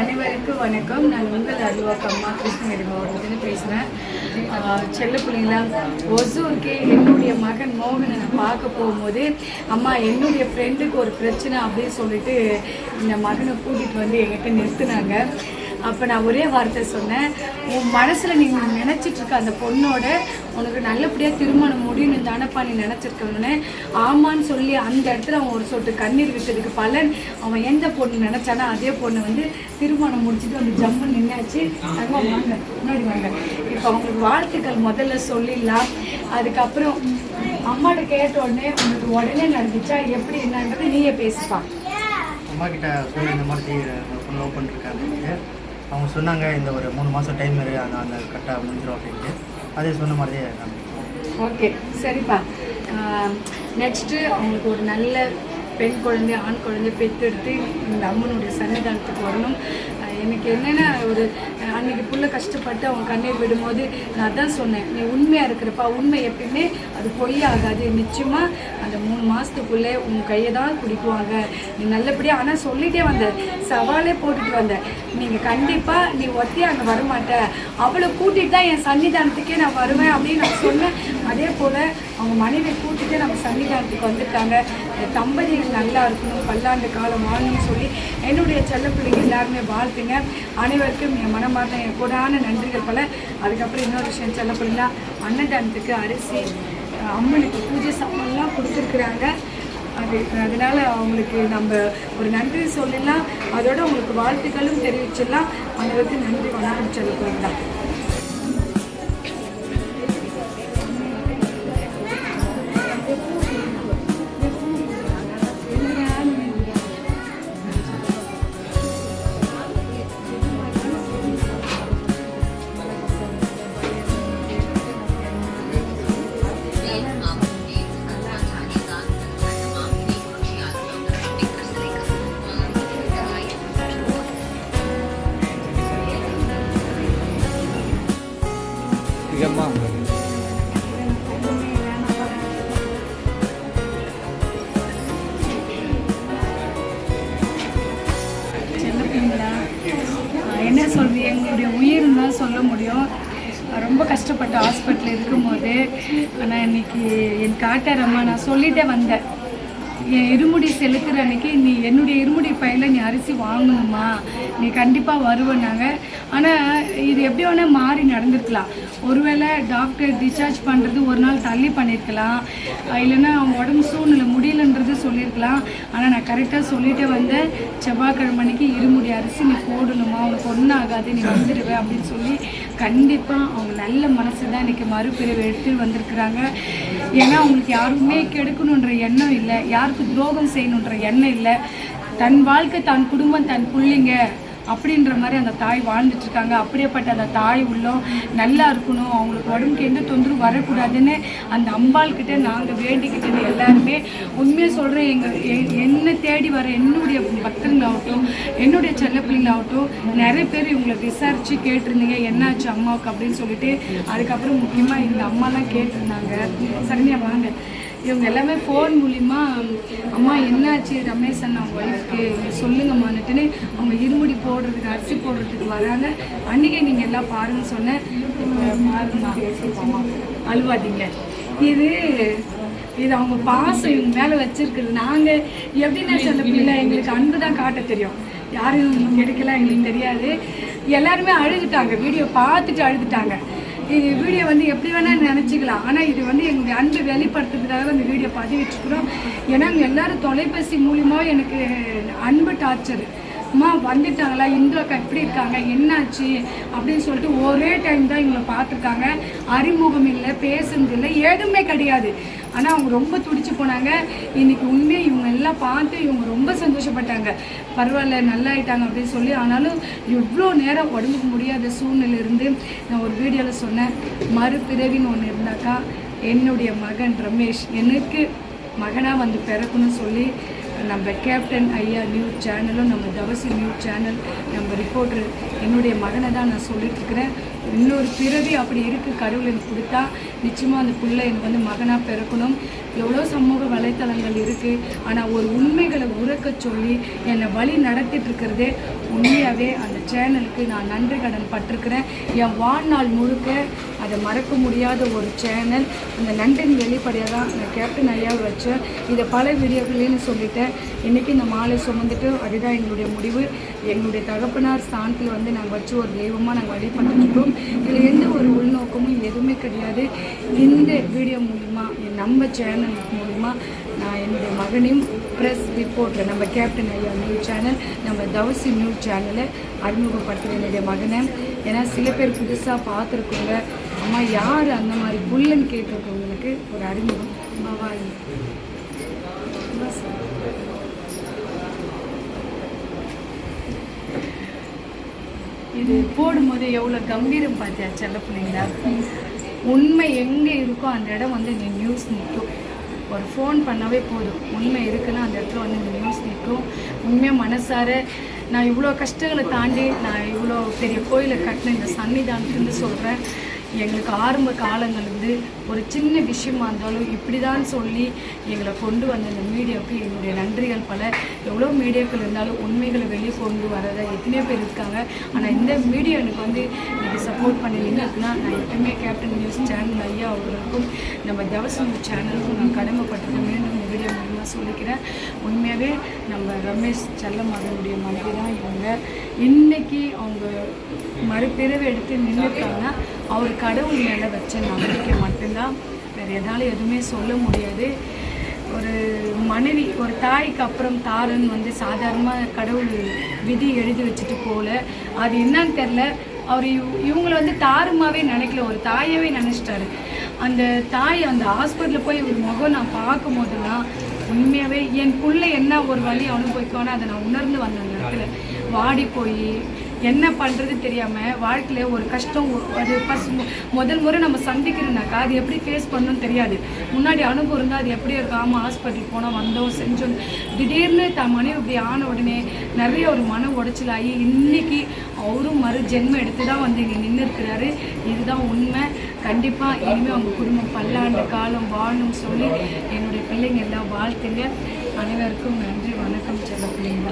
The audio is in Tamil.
அனைவருக்கும் வணக்கம். நான் உங்கள் அலுவலக அம்மா கிருஷ்ணகிரி மாவட்டத்தில் பேசுகிறேன் செல்ல பிள்ளைங்களா ஒசூருக்கே என்னுடைய மகன் மோகனை நான் பார்க்க போகும்போது அம்மா என்னுடைய ஃப்ரெண்டுக்கு ஒரு பிரச்சனை அப்படின்னு சொல்லிட்டு இந்த மகனை கூட்டிகிட்டு வந்து எங்கிட்ட நிறுத்துனாங்க. அப்போ நான் ஒரே வார்த்தை சொன்னேன். உன் மனசில் நீங்கள் நினச்சிட்ருக்க அந்த பொண்ணோட உனக்கு நல்லபடியாக திருமணம் முடியணும் தானப்பா நீ நினச்சிருக்கவனே ஆமான்னு சொல்லி அந்த இடத்துல அவன் ஒரு சொட்டு கண்ணீர் விட்டதுக்கு பலன் அவன் எந்த பொண்ணு நினச்சானோ அதே பொண்ணு வந்து திருமணம் முடிச்சுட்டு வந்து ஜம்மு நின்னாச்சு. தங்கம் வாங்க முன்னாடி வாங்க. இப்போ அவங்களுக்கு வாழ்த்துக்கள் முதல்ல சொல்லிடலாம். அதுக்கப்புறம் அம்மாட்ட கேட்ட உடனே உனக்கு உடனே நடந்துச்சா எப்படி என்னன்றது நீயே பேசுப்பா. அம்மா கிட்ட சொல்லி இந்த மாதிரி ஒரு பொண்ணு லவ் பண்ணிருக்காங்க அவங்க சொன்னாங்க இந்த ஒரு மூணு மாதம் டைம் இரு அந்த அந்த கரெக்டாக முடிஞ்சிடும் அப்படின்ட்டு. அதே சொன்ன மாதிரியே. ஓகே சரிப்பா. நெக்ஸ்ட்டு அவங்களுக்கு ஒரு நல்ல பெண் குழந்தை ஆண் குழந்தை பெற்றெடுத்து இந்த அம்மனுடைய சன்னிதானத்துக்கு வரணும். எனக்கு என்னென்ன ஒரு அன்னைக்கு புள்ள கஷ்டப்பட்டு அவங்க கண்ணீர் விடும்போது நான் அதான் சொன்னேன் நீ உண்மையாக இருக்கிறப்பா உண்மை எப்பயுமே அது பொய்யாகாது. நிச்சயமாக அந்த மூணு மாதத்துக்குள்ளே உன் கையை தான் குடிக்குவாங்க நீ நல்லபடியாக ஆனால் சொல்லிட்டே வந்த சவாலே போட்டுட்டு வந்த. நீங்கள் கண்டிப்பாக நீ ஒத்தையே அங்கே வரமாட்ட. அவளை கூட்டிகிட்டு தான் என் சன்னிதானத்துக்கே நான் வருவேன் அப்படின்னு நான் சொன்னேன். அதே போல் அவங்க மனைவி கூட்டிட்டு நம்ம சன்னிதானத்துக்கு வந்திருக்காங்க தம்பதிகள் நல்லா இருக்கணும் பல்லாண்டு காலம் வாழணும்னு சொல்லி என்னுடைய செல்ல பிள்ளைங்க எல்லாருமே வாழ்த்துங்க. அனைவருக்கும் என் மனமார்ந்த என் கூடான நன்றிகள் பல. அதுக்கப்புறம் இன்னொரு விஷயம் செல்ல பிள்ளைங்களா அன்னதானத்துக்கு அரிசி அம்மனுக்கு பூஜை சாமான்லாம் கொடுத்துருக்குறாங்க. அது அதனால் அவங்களுக்கு நம்ம ஒரு நன்றி சொல்லலாம். அதோட உங்களுக்கு வாழ்த்துக்களும் தெரிவிச்சிடலாம். அனைவருக்கும் நன்றி வணக்கம் செல்ல பிள்ளைங்களா செல்லப்பிங்களா என்ன சொல்றது? எங்களுடைய உயிர் தான் சொல்ல முடியும். ரொம்ப கஷ்டப்பட்டு ஹாஸ்பிட்டலில் இருக்கும்போது ஆனால் இன்னைக்கு என் காட்டாரம்மா நான் சொல்லிட்டே வந்தேன். என் இருமுடி செலுத்துகிற அன்னைக்கு நீ என்னுடைய இருமுடி பையில் நீ அரிசி வாங்கணுமா? நீ கண்டிப்பாக வருவேன்னாங்க. ஆனால் இது எப்படி வேணால் மாறி நடந்திருக்கலாம். ஒருவேளை டாக்டர் டிஸ்சார்ஜ் பண்ணுறது ஒரு நாள் தள்ளி பண்ணியிருக்கலாம் இல்லைன்னா அவங்க உடம்பு சூழ்நிலை முடியலன்றது சொல்லியிருக்கலாம் ஆனால் நான் கரெக்டாக சொல்லிட்டே வந்தேன். செவ்வாய்க்கிழமை அன்னைக்கு இருமுடி அரிசி நீ போடணுமா? உனக்கு ஒன்றும் ஆகாது நீ வந்துடுவே அப்படின்னு சொல்லி கண்டிப்பாக அவங்க நல்ல மனசு தான் இன்றைக்கி மறுபிரிவு எடுத்து வந்திருக்கிறாங்க. ஏன்னா அவங்களுக்கு யாருமே கெடுக்கணுன்ற எண்ணம் இல்லை. யாருக்கு துரோகம் செய்யணுன்ற எண்ணம் இல்லை. தன் வாழ்க்கை தன் குடும்பம் தன் பிள்ளைங்க அப்படின்ற மாதிரி அந்த தாய் வாழ்ந்துட்டு இருக்காங்க அப்படியேப்பட்ட அந்த தாய் உள்ளம் நல்லா இருக்கணும். அவங்களுக்கு உடம்புக்கு எந்த தொந்தரவு வரக்கூடாதுன்னு அந்த அம்பாள் கிட்ட நாங்கள் வேண்டிக்கிட்டது எல்லாருமே உண்மையாக சொல்கிறேன் எங்கள் என்னை தேடி வர என்னுடைய பக்தர்களாகட்டும் என்னுடைய செல்ல பிள்ளைங்களாகட்டும் நிறைய பேர் இவங்களை விசாரித்து கேட்டிருந்தீங்க. என்னாச்சு அம்மாவுக்கு அப்படின்னு சொல்லிட்டு அதுக்கப்புறம் முக்கியமாக இந்த அம்மாலாம் கேட்டிருந்தாங்க. சரிங்க வாங்க. இவங்க எல்லாமே ஃபோன் மூலிமா அம்மா என்னாச்சு? ரமேஷ் அண்ணா ஒய்ஃப்க்கு சொல்லுங்கம்மான்ட்டுன்னு அவங்க இருமுடி போடுறதுக்கு அரிசி போடுறதுக்கு வராங்க. அன்றைக்கே நீங்கள் எல்லாம் பாருங்கன்னு சொன்னேன் பாருங்கம்மா அழுவாதீங்க. இது இது அவங்க பாசம் இவங்க மேலே வச்சுருக்குறது நாங்கள் எப்படின்னா சொல்ல பிள்ளை எங்களுக்கு அன்பு தான் காட்ட தெரியும். யாரும் கிடைக்கலாம் எங்களுக்கு தெரியாது. எல்லாருமே அழுதுட்டாங்க. வீடியோ பார்த்துட்டு அழுதுட்டாங்க. இது வீடியோ வந்து எப்படி வேணால் நினச்சிக்கலாம். ஆனால் இது வந்து எங்களுடைய அன்பு வெளிப்படுத்துறதுக்காக அந்த வீடியோ பதிவிட்டுருக்குறோம். ஏன்னா இங்க எல்லாரும் தொலைபேசி மூலியமாக எனக்கு அன்பு டார்ச்சர். அம்மா வந்துட்டாங்களா? இந்து எப்படி இருக்காங்க என்னாச்சு? அப்படின்னு சொல்லிட்டு ஒரே டைம் தான் இவங்களை பார்த்துருக்காங்க. அறிமுகம் இல்லை பேசுனது இல்லை எதுவுமே கிடையாது. ஆனால் அவங்க ரொம்ப துடிச்சு போனாங்க. இன்னைக்கு உண்மையை இவங்க எல்லாம் பார்த்து இவங்க ரொம்ப சந்தோஷப்பட்டாங்க. பரவாயில்ல நல்லா ஆயிட்டாங்க அப்படின்னு சொல்லி. ஆனாலும் எவ்வளோ நேரம் உடம்புக்கு முடியாத சூழ்நிலிருந்து நான் ஒரு வீடியோவில் சொன்னேன். மறுபிறவின்னு ஒன்று இருந்தாக்கா என்னுடைய மகன் ரமேஷ் எனக்கு மகனாக வந்து பிறக்கணும்னு சொல்லி நம்ம கேப்டன் ஐயா நியூஸ் சேனலும் நம்ம தவசி நியூஸ் சேனல் நம்ம ரிப்போர்ட்ரு என்னுடைய மகனை தான் நான் சொல்லிட்டுருக்கிறேன். இன்னொரு பிறவி அப்படி இருக்குது கடவுள் எனக்கு கொடுத்தா நிச்சயமாக அந்த பிள்ளை எனக்கு வந்து மகனாக பிறக்கணும். எவ்வளோ சமூக வலைத்தளங்கள் இருக்குது ஆனால் ஒரு உண்மைகளை உறக்க சொல்லி என்னை வழி நடத்திட்டு இருக்கிறதே உண்மையாகவே அந்த சேனலுக்கு நான் நன்றி கடன் பட்டிருக்கிறேன். என் வாழ்நாள் முழுக்க அதை மறக்க முடியாத ஒரு சேனல். அந்த நன்றின் வெளிப்படையாக தான் நான் கேப்டன் ஐயாவை வச்சேன். இதை பல வீடியோக்கள்லேயும் சொல்லிட்டேன். இன்றைக்கி இந்த மாலை சுமந்துட்டு அதுதான் எங்களுடைய முடிவு. எங்களுடைய தகப்பனார் ஸ்தானத்தில் வந்து நாங்கள் வச்சு ஒரு தெய்வமாக நாங்கள் வழிபட்டுருக்கோம் இதில் எந்த ஒரு உள்நோக்கமும் எதுவுமே கிடையாது. இந்த வீடியோ மூலிமா நம்ம சேனல் மூலிமா நான் என்னுடைய மகனையும் ப்ரெஸ் ரிப்போர்ட்டர் நம்ம கேப்டன் ஐயா நியூஸ் சேனல் நம்ம தவசி நியூஸ் சேனலை அறிமுகப்படுத்துகிற என்னுடைய மகனை. ஏன்னா சில பேர் புதுசாக பார்த்துருக்கோங்க அம்மா யார் அந்த மாதிரி புல்லன்னு கேட்டிருக்கவங்களுக்கு ஒரு அறிமுகம். பவானி இது போடும்போது எவ்வளோ கம்பீரம் பார்த்தியா செல்ல பிள்ளைங்களா? உண்மை எங்கே இருக்கோ அந்த இடம் வந்து நீ நியூஸ் நிற்கும். ஒரு ஃபோன் பண்ணாவே போதும். உண்மை இருக்குன்னா அந்த இடத்துல வந்து இந்த நியூஸ் நிற்கும். உண்மையாக மனசார நான் இவ்வளோ கஷ்டங்களை தாண்டி நான் இவ்வளோ பெரிய கோயிலை கட்டின இந்த சன்னிதானத்துலேருந்து சொல்கிறேன் எங்களுக்கு ஆரம்ப காலங்கள்லேருந்து ஒரு சின்ன விஷயமா இருந்தாலும் இப்படி தான் சொல்லி எங்களை கொண்டு வந்த இந்த மீடியாவுக்கு என்னுடைய நன்றிகள் பல. எவ்வளோ மீடியாக்கள் இருந்தாலும் உண்மைகளை வெளியே கொண்டு வரதை எத்தனையோ பேர் இருக்காங்க. ஆனால் இந்த மீடியா எனக்கு வந்து நீங்கள் சப்போர்ட் பண்ணி அப்படின்னா நான் எப்பவுமே கேப்டன் நியூஸ் சேனல் ஐயா அவர்களுக்கும் நம்ம தவசம் சேனலுக்கும் நான் கடமைப்பட்டிருக்கேன். மீண்டும் இந்த வீடியோ மூலமாக சொல்லிக்கிறேன். உண்மையாகவே நம்ம ரமேஷ் செல்லமகனுடைய மனைவி தான் இவங்க. இன்றைக்கி அவங்க மறுபிறவை எடுத்து நின்றுட்டாங்கன்னா அவர் கடவுள் மேலே வச்ச நம்பிக்கை மட்டும்தான். வேறு எதால எதுவுமே சொல்ல முடியாது. ஒரு மனைவி ஒரு தாய்க்கு அப்புறம் தாரன் வந்து சாதாரணமாக கடவுள் விதி எழுதி வச்சுட்டு போகல அது என்னன்னு தெரில அவர் இவ் இவங்களை வந்து தாருமாவே நினைக்கல. ஒரு தாயாவே நினச்சிட்டாரு. அந்த தாய் அந்த ஹாஸ்பிட்டலில் போய் ஒரு முகம் நான் பார்க்கும் போதெல்லாம் உண்மையாகவே என் பிள்ளை என்ன ஒரு வழி அனுபவிக்கும்னு அதை நான் உணர்ந்து வந்த அந்த இடத்துல வாடி போய் என்ன பண்ணுறது தெரியாமல் வாழ்க்கையில் ஒரு கஷ்டம் அது ஃபஸ்ட் முதல் முறை நம்ம சந்திக்கிறோம்னாக்கா அது எப்படி ஃபேஸ் பண்ணணும்னு தெரியாது. முன்னாடி அனுபவம் இருந்தால் அது எப்படி இருக்கும். ஆமாம் ஹாஸ்பிட்டல் போனோம் வந்தோம் செஞ்சோம். திடீர்னு தன் மனைவி இப்படி ஆன உடனே நிறைய ஒரு மன உடைச்சலாகி இன்றைக்கி அவரும் மறு ஜென்மம் எடுத்து தான் வந்து இங்கே நின்று இருக்கிறாரு. இதுதான் உண்மை. கண்டிப்பாக இனிமேல் அவங்க குடும்பம் பல்லாண்டு காலம் வாழணும்னு சொல்லி என்னுடைய பிள்ளைங்க எல்லாம் வாழ்த்துங்க. அனைவருக்கும் நன்றி வணக்கம் செல்ல பிள்ளைங்க